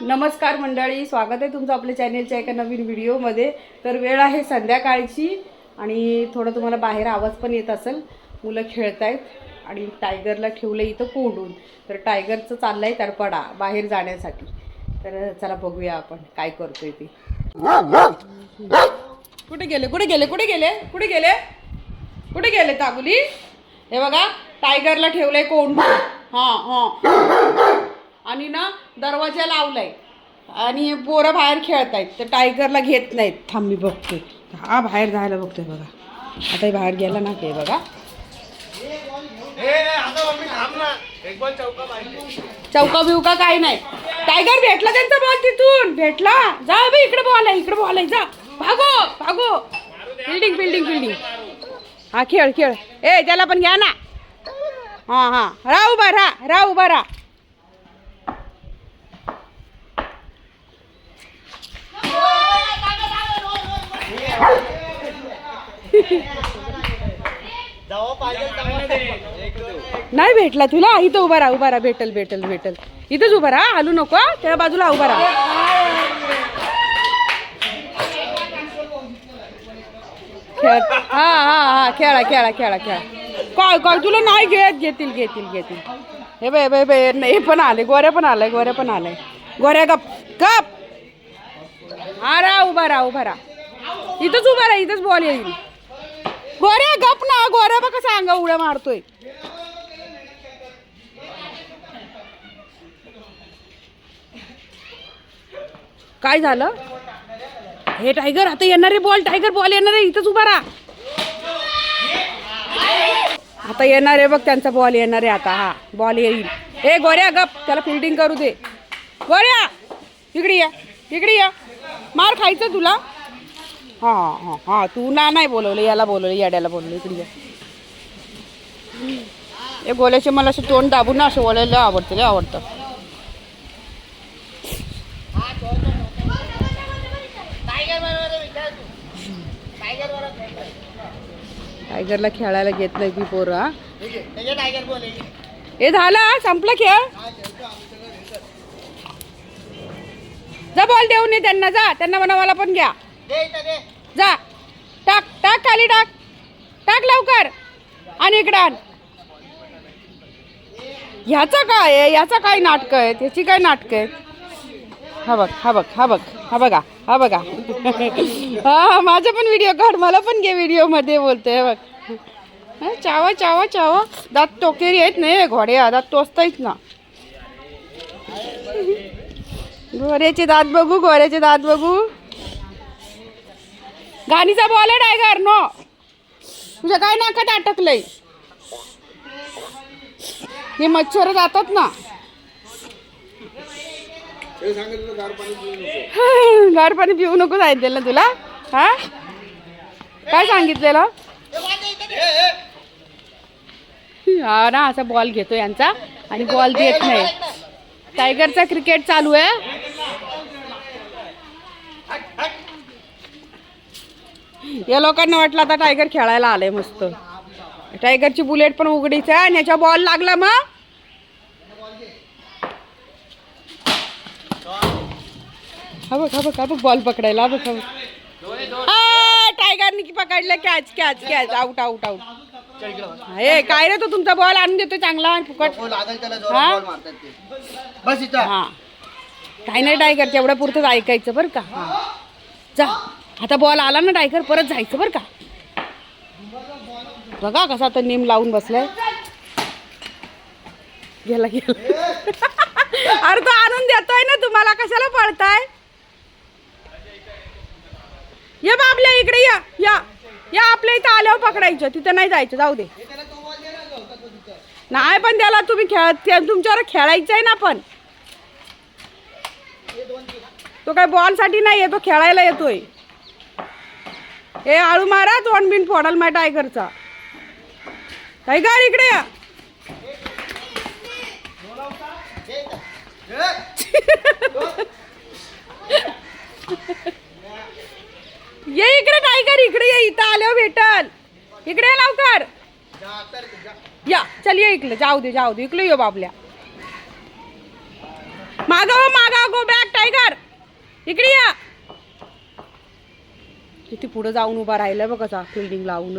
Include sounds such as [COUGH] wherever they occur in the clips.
नमस्कार मंडळी स्वागत आहे तुमचं आपल्या चॅनेलच्या एका नवीन व्हिडिओमध्ये. तर वेळ आहे संध्याकाळची आणि थोडं तुम्हाला बाहेर आवाज पण येत असेल. मुलं खेळत आहेत आणि टायगरला ठेवलं इथं कोंडून. तर टायगरचं चाललं आहे तडपडा बाहेर जाण्यासाठी. तर चला बघूया आपण काय करतोय ते. कुठे गेले? कुठे गेले? कुठे गेले? कुठे गेले? कुठे गेले तागुली हे बघा टायगरला ठेवलंय कोंडून. हां हां. दरवाजा लावलाय. आणि पोरं बाहेर खेळतायत. तर टायगरला घेत नाहीत. थांब मी बघते. हा बाहेर जायला बघतोय बघा. आता बाहेर गेला ना ते बघा. चौका बिवका काही नाही. टायगर भेटला त्यांचा बॉल तिथून. भेटला. जा बे इकडे बॉल आहे इकडे बॉल आहे. जा. भागो भागो. बिल्डिंग बिल्डिंग बिल्डिंग हा खेळ खेळ. ए त्याला पण घ्या ना. हां हां. राह उभा राहा राह उभा राहा. नाही भेटला तुला? इथं उभा राहा उभा राहा. भेटल भेटल भेटल. इथंच उभा राहा. आलू नको त्या बाजूला उभा राहा. हा हा हा. खेळा खेळा खेळा खेळा. Call call. तुला नाही घेत. घेतील घेतील घेतील. हे बाय बाय बाय हे पण आले गोऱ्या पण आलंय गोऱ्या पण आलंय. गोऱ्या गप गप. हा राहा उभा राहा उभा राहा. इथंच उभा राहा इथंच बॉल येईल. गोऱ्या गप ना गोऱ्या बघ कसा अंगा उड्या मारतोय. काय झालं? हे टायगर आता येणारे बॉल टायगर बॉल येणार आहे इथंच उभा राहा. आता येणार आहे बघ त्यांचा बॉल येणार आहे आता हा बॉल येईल. ए गोऱ्या गप त्याला फिल्डिंग करू दे. गोऱ्या इकडे या इकडे या. मार खायचं तुला. हां हां हां. तू ना नाही बोलवलं याला बोलवलं याड्याला बोलवलं इकडे या. हे गोल्याचे मला असं तोंड दाबून असं बोलायला आवडतं लय आवडतं. टायगरला खेळायला घेत नाही ती पोरं हे. झालं संपलं खेळ. जा बॉल देऊन ये त्यांना जा. त्यांना म्हणा मला पण घ्या. जा. टाक टाक खाली टाक. टाक लवकर. आणि इकडे आण. ह्याचा काय आहे? याचा काय नाटकं आहे? त्याची काय नाटकं आहे? हा बघ हा बघ हा बघ हा बघा हा बघा. [LAUGHS] हा माझा पण व्हिडिओ काढ मला पण घे व्हिडिओमध्ये बोलते बघ. चावा चावा चावा. दात टोकेरी आहेत नाही घोड्या दात टोचतायच ना. [LAUGHS] गोऱ्याचे दात बघू गोऱ्याचे दात बघू. गाणीचा बॉल आहे टायगर नो तुझ्या काय नाकात अटकलंय. हे मच्छर जातात ना. [LAUGHS] गार पाणी पिऊ नको सांगितलेलं तुला. हा? काय सांगितलेलं? हा ना असा बॉल घेतो यांचा. आणि बॉल देत नाही. टायगरचा क्रिकेट चालू आहे. या लोकांना वाटलं आता टायगर खेळायला आलंय मस्त. टायगरची बुलेट पण उघडीच आहे आणि याच्या बॉल लागला मग. हा बघ हा बघ हा बघ बॉल पकडायला बघ हा बघ. टायगरनी की पकडलं catch catch catch out out out हे काय रे तो तुमचा बॉल आणून देतो चांगला आणि फुकट. हा? बस इथं. हा. काय नाही टायगर तेवढ्या पुरतंच ऐकायचं बरं का. जा. आता बॉल आला ना डायकर परत जायचं बरं का? बघा कसा आता नेम लावून बसलाय. गेला गेला. [LAUGHS] अरे तो आणून देतोय ना तुम्हाला कशाला पळताय? ये बाबल्या इकडे या या. या आपल्या इथं आल्यावर पकडायचं तिथं नाही जायचं जाऊ दे. नाही पण त्याला तुम्ही खेळ त्या- तुमच्यावर खेळायचं आहे ना पण. तो काय बॉलसाठी नाही येतो खेळायला येतोय. हे आळू मारा तोंड बिन फोडाल माय टायगरचा. टायगर इकडे या. ये इकडे टायगर इकडे ये इथं आल्यावर भेटल. इकडे ये लवकर. या चल ये इकडे जाऊ दे जाऊ दे इकडे ये बाबल्या. मागा हो मागा गो बॅक इकडे या. किती पुढं जाऊन उभा राहिला बघ कसा फिल्डिंग लावून.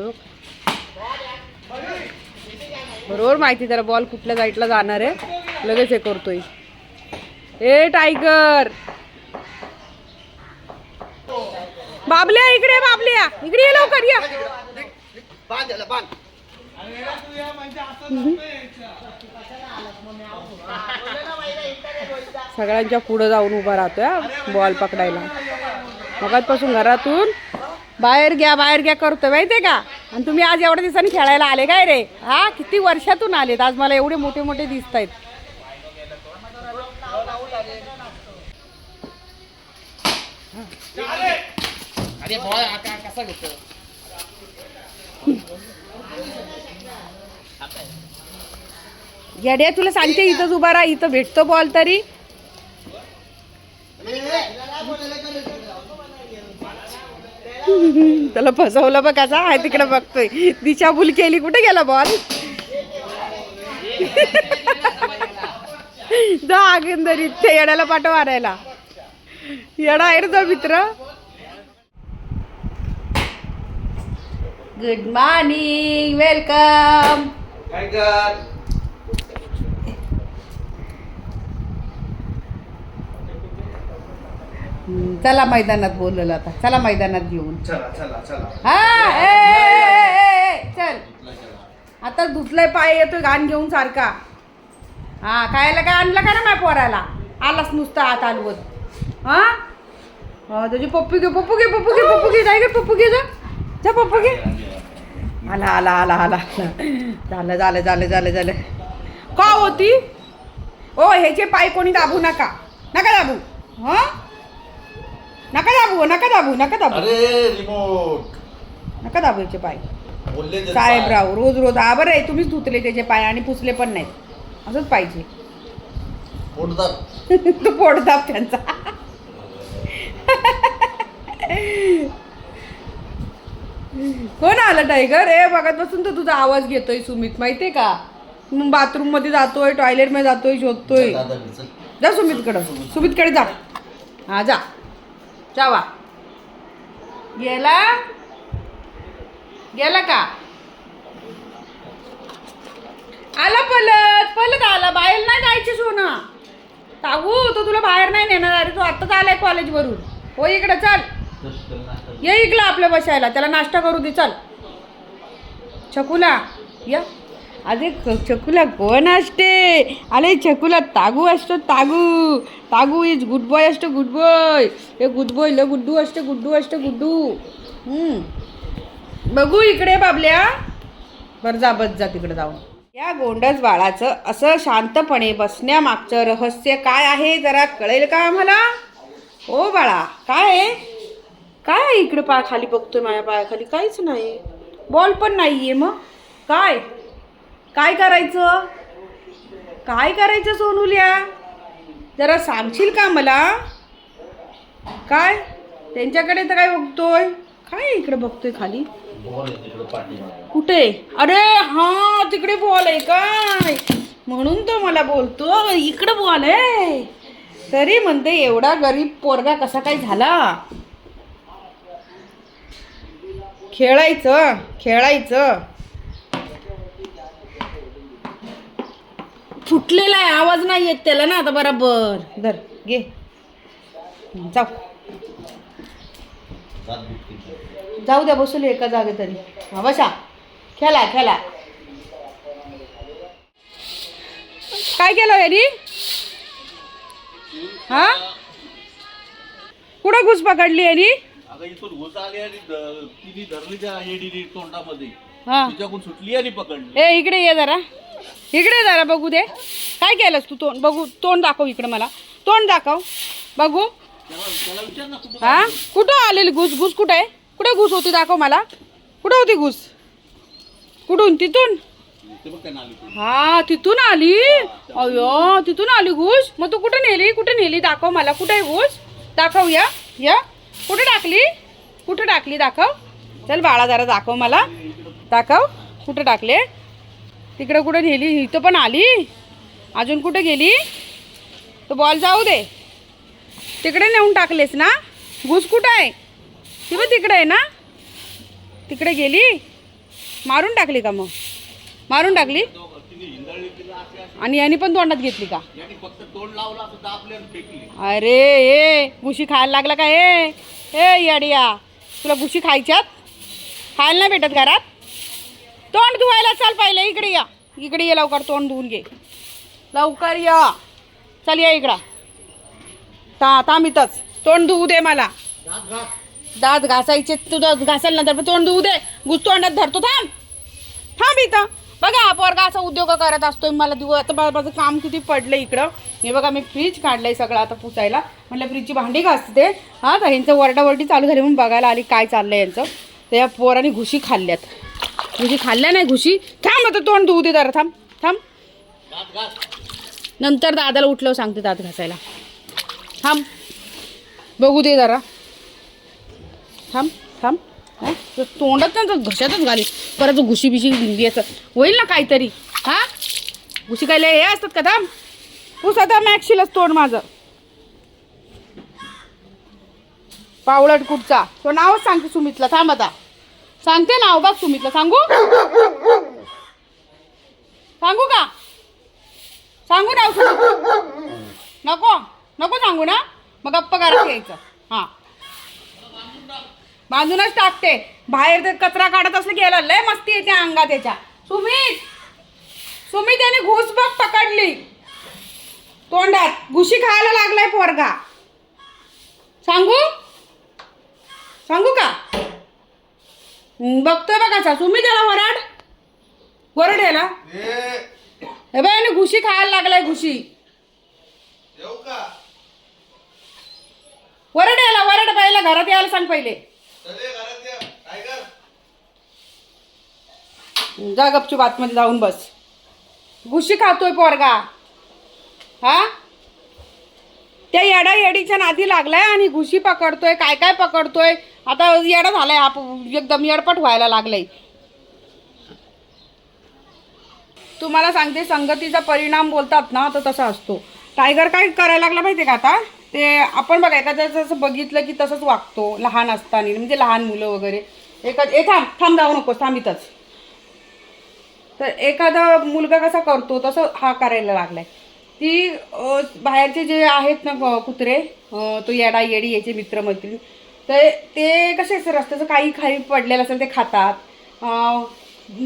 बरोबर माहिती त्याला बॉल कुठल्या साईडला जाणार आहे? लगेच हे करतोय. ए टायगर बाबल्या इकडे बाबल्या. इकडे ये लवकर या. सगळ्यांच्या पुढे जाऊन उभा राहतोय बॉल पकडायला. मगातपासून घरातून. बाहेर घ्या बाहेर घ्या करतोय माहितीये का? आणि तुम्ही आज एवढ्या दिवसांनी खेळायला आले काय रे? हा? किती वर्षातून आलेत? आज मला एवढे मोठे मोठे दिसत आहेत येड्या तुला सांगते इथंच उभा राहा इथं भेटतो बॉल तरी. त्याला फसवलं बघ कसा आहे तिकडे बघतोय. दिशाभूल केली कुठे गेला बॉल? जा आगंदरीत ते येड्याला पाठ मारायला येडा आहे रे तो मित्र. गुड मॉर्निंग वेलकम चला मैदानात बोललेलं आता. चला मैदानात घेऊन. चला चला चला. हा ए, ए, ए, ए, चल. आता धुतलंय पाय येतोय घाण घेऊन सारखा. हा खायला काय आणलं का ना माझ्या पोराला? आलाच नुसता हात हलवत. हा? हा तुझी पप्पू घे पप्पू घे पप्पू घे पप्पू घे जाय गे पप्पू घे जा. जा पप्पू घे. आला आला आला आला. झालं झालं झालं झालं झालं. का होती? ओ ह्याचे पाय कोणी दाबू नका. नका दाबू. हा? नका दाबू नका दाबू नका दाबू. अरे रिमोट नका दाबू याचे पाय. बोलले साहेबराव रोज रोज. हा बरं आहे तुम्हीच धुतले त्याचे पाय आणि पुसले पण नाहीत. असंच पाहिजे. [LAUGHS] तो पोटदाब त्यांचा. कोण आलं टायगर ए बघत बसून तर तुझा आवाज घेतोय सुमित माहितीये का? बाथरूममध्ये जातोय टॉयलेटमध्ये जातोय शोधतोय. जा सुमितकडं. सुमितकडे जा. हा जा. जावा. गेला? गेला का? आला पलत पलत आला. बाहेर नाही जायची सोनं. तागू तो तुला बाहेर नाही नेणार. अरे तू आत्ताच आलाय कॉलेजवरून. हो इकडे चल. ये इकडं आपल्या बसायला. त्याला नाश्ता करू दे चल. छकुला या. अरे क- छकुला कोण असते अरे चकूला तागू असतो तागू तागू इज गुड बॉय असतो गुड बॉय हे गुड बॉय ल गुड्डू असते गुड्डू असते गुड्डू बघू इकडे बाबल्या बरं जा बस जा तिकडे जाऊन या गोंडस बाळाचं असं शांतपणे बसण्यामागचं रहस्य काय आहे? जरा कळेल का आम्हाला? ओ बाळा काय आहे? काय आहे इकडे पाय खाली बघतोय माझ्या पायाखाली? काहीच नाही. बॉल पण नाही आहे मग. काय? काय करायचं? काय करायचं सोनूल्या? जरा सांगशील का मला? काय? त्यांच्याकडे तर काय बघतोय? काय इकडे बघतोय खाली? कुठे? अरे हा तिकडे बॉल आहे काय? म्हणून तो मला बोलतो इकडे बॉल आहे. तरी म्हणते एवढा गरीब पोरगा कसा काय झाला? खेळायचं खेळायचं. फुटलेला आहे आवाज नाही येत त्याला ना आता बरोबर. धर घे. जाऊ. जाऊ द्या बसवले एका जागे तरी. हा बसा. खेळा खेळा. काय केलं यानी हा? कुठं घुस पकडली यानी अगं इथून घुस आली आणि ध- तिने धरली त्या एडीडी तोंडामध्ये. हा. तिच्याकडून सुटली आणि पकडली. ए इकडे ये जरा. इकडे जरा बघू दे. काय केलंस तू तोंड? बघू तोंड दाखव इकडे मला. तोंड दाखव. बघू. कुठं हा? कुठं आलेली घुस? घुस कुठं आहे? कुठे घुस होती दाखव मला. कुठं होती घुस? कुठून? तिथून? हा तिथून आली. अयो तिथून आली घुस. मग तू कुठे नेली? कुठे नेली? दाखव मला. कुठे आहे घुस? दाखव या. या. कुठे टाकली? कुठे टाकली? दाखव. चल बाळा जरा दाखव मला. दाखव. कुठे टाकले? तिकडं कुठं नेली? इथं पण आली? अजून कुठे गेली? तो बॉल जाऊ दे. तिकडे नेऊन टाकलेस ना? घुस कुठं आहे? ती पण तिकडे आहे ना? तिकडे गेली? मारून टाकली का मग? मारून टाकली? आणि यांनी पण तोंडात घेतली का? अरे ए गुशी खायला लागला का ए? ए याडिया. तुला गुशी खायच्यात? खायला नाही भेटत घरात? तोंड धुवायला चाल पहिले इकडे या. इकडे ये लवकर तोंड धुवून घे. लवकर या. चल या इकडं. ता थांबितच तोंड धुवू दे मला. दात घास दात घासायचे तुझं घासायला नंतर तोंड धुवू दे. गुस तोंडात धरतो थांब. थांब इथं. बघा हा पोरगा असा उद्योग करत असतोय. मला दिव आता माझं काम किती पडलं इकडं. हे बघा मी फ्रीज काढलंय सगळं आता पुसायला. म्हटलं फ्रीजची भांडी घासते. हां तर ह्यांचं वरडावरडी चालू झाली म्हणून बघायला आली काय चाललंय यांचं. तर या पोराने घुशी खाल्ल्यात. म्हणजे घुशी खाल्ल्या नाही घुशी थांब आता तोंड धुऊ दे जरा थांब थांब. नंतर दादाला उठलं सांगते दात घासायला. थांब. बघू दे जरा. थांब थांब. हा? तर तोंडात ना घशातच घाली परत घुशी बिशी दिली असं. होईल ना काहीतरी? हा? घुशी काय हे असतात का? थांब. तू सध्या मॅक्सिलच तोंड माझं. पावळट कुठचा? तो नावच सांगते सुमितला. थांब आता. सांगते नाव बघ सुमितला. सांगू? सांगू का? सांगू ना औषध नको. नको सांगू ना. मग गप्प घरात यायचं. हां. बांधूनच टाकते. बाहेर ते कचरा काढत असलं गेला लय मस्ती येते अंगात त्याच्या सुमित! सुमित याने घुस बघ पकडली. तोंडात. घुशी खायला लागलाय पोरगा. सांगू? सांगू का? बघतोय बघाचा सुमित त्याला वराड? वरड याला हे बाय आणि घुशी खायला लागलाय घुशी. वरड यायला वरड पहिला घरात यायला सांग पहिले. जा गपचूप आतमध्ये जाऊन बस. घुशी खातोय पोरगा. हा? त्या येडा येडीच्या नादी लागलाय आणि घुशी पकडतोय. काय काय पकडतोय? आता येडा झालाय आप एकदम येडपट व्हायला लागलाय. तुम्हाला सांगते संगतीचा परिणाम बोलतात ना तर तसा असतो. टायगर काय करायला लागला माहिती का आता? ते आपण बघा एखाद्या जसं बघितलं की तसंच वागतो लहान असताना म्हणजे लहान मुलं वगैरे. एका ए थांब थांब जाऊ नकोस थांबितच. तर एखादा मुलगा कसा करतो तसं हा करायला लागलाय. ती बाहेरचे जे आहेत ना कुत्रे तो येडा येडी याचे मित्रमैत्रिणी तर ते कसे असं रस्त्याचं काही खाली पडलेलं असेल ते खातात.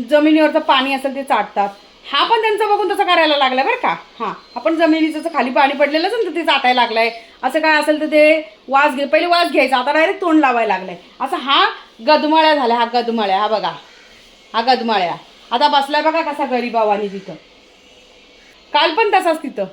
जमिनीवरचं पाणी असेल ते चाटतात. हा पण त्यांचं बघून तसं करायला लागलं बरं का. हां आपण जमिनीचं खाली पाणी पडलेलं असेल तर ते चाटायला आहे असं काय असेल तर ते वास घे पहिले वास घ्यायचा आता डायरेक्ट तोंड लावायला आहे असं हा गदमाळ्या झाला हा गदमाळ्या हा बघा. हा गदमाळ्या. आता बसलाय बघा कसा गरीबावानी तिथं. काल पण तसाच तिथं.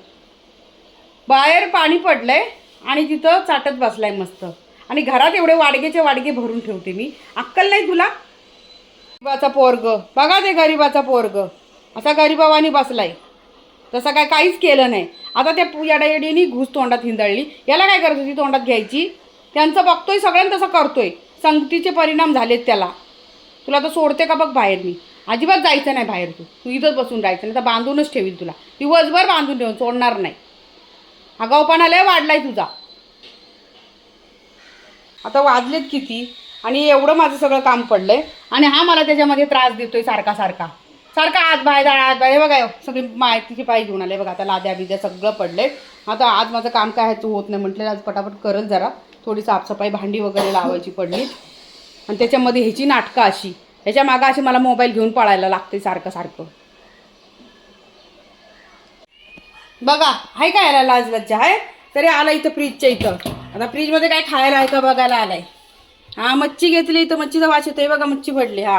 बाहेर पाणी पडलंय आणि तिथं चाटत बसलाय मस्त. आणि घरात एवढे वाडगेचे वाडगे भरून ठेवते मी. अक्कल नाही तुला? गरीबाचा पोरग. बघा ते गरीबाचा पोरग. असा गरीबावानी बसलाय. तसं काय काहीच केलं नाही. आता त्या येडायडीनी घुस तोंडात हिंदळली. याला काय करत होती तोंडात घ्यायची? त्यांचं बघतोय सगळ्यांना तसं करतोय. संगतीचे परिणाम झालेत त्याला. तुला तर सोडते का बघ बाहेर मी? अजिबात जायचं नाही बाहेर तू. तू इथंच बसून राहायचं नाही तर बांधूनच ठेवील तुला. दिवसभर बांधून ठेवून सोडणार नाही. अगाऊपणा लय वाढलाय तुझा. आता वाजलेत किती? आणि एवढं माझं सगळं काम पडलंय. आणि हा मला त्याच्यामध्ये त्रास देतोय सारखा सारखा. सारखा आत बाहेर आत बाहेर. बाय बघा सगळी माहितीची पाय घेऊन आले बघा आता लाद्या बिद्या सगळं पडलंय. आता आज माझं काम काय ह्याचं होत नाही म्हटलं आज पटापट करत जरा. थोडी साफसफाई भांडी वगैरे लावायची पडली. आणि त्याच्यामध्ये ह्याची नाटकं अशी. ह्याच्या मागं अशी मला मोबाईल घेऊन पळायला लागते सारखं सारखं. बघा आहे का याला लाज लज्जा आहे? तरी आला इथं फ्रीजच्या इथं. आता फ्रीजमध्ये काय खायला आहे का बघायला आलाय. हा मच्छी घेतली तर मच्छीचा वास येतोय बघा मच्छी पडली हा.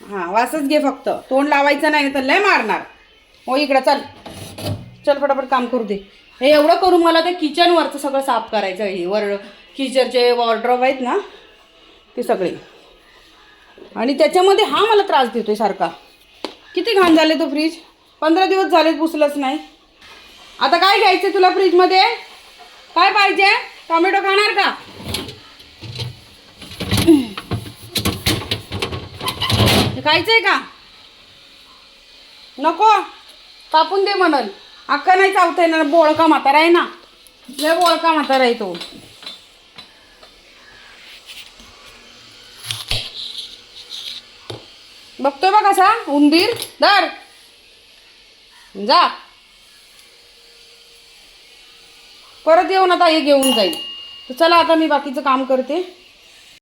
हा वासच घे फक्त. तोंड लावायचं नाही तर लय मारणार. हो इकडं चल. चल फटाफट काम करू दे. हे एवढं करून मला ते किचनवरचं सगळं साफ करायचं आहे. वर किचनचे वॉर्ड्रॉप आहेत ना ते सगळे. आणि त्याच्यामध्ये हा मला त्रास देतोय सारखा. किती घाण झाले तो फ्रीज. पंधरा दिवस झाले पुसलंच नाही. आता काय घ्यायचं तुला फ्रीजमध्ये? काय पाहिजे? टोमॅटो खाणार का? खायचंय का? नको. कापून दे म्हणल. अक्का नाही चावता येणार बोळका म्हातारा आहे ना. लय बोळका म्हातारा आहे तो. बघतोय बा कसा उंदीर. धर. जा. परत येऊन आता हे घेऊन जाईल. तर चला आता मी बाकीचं काम करते.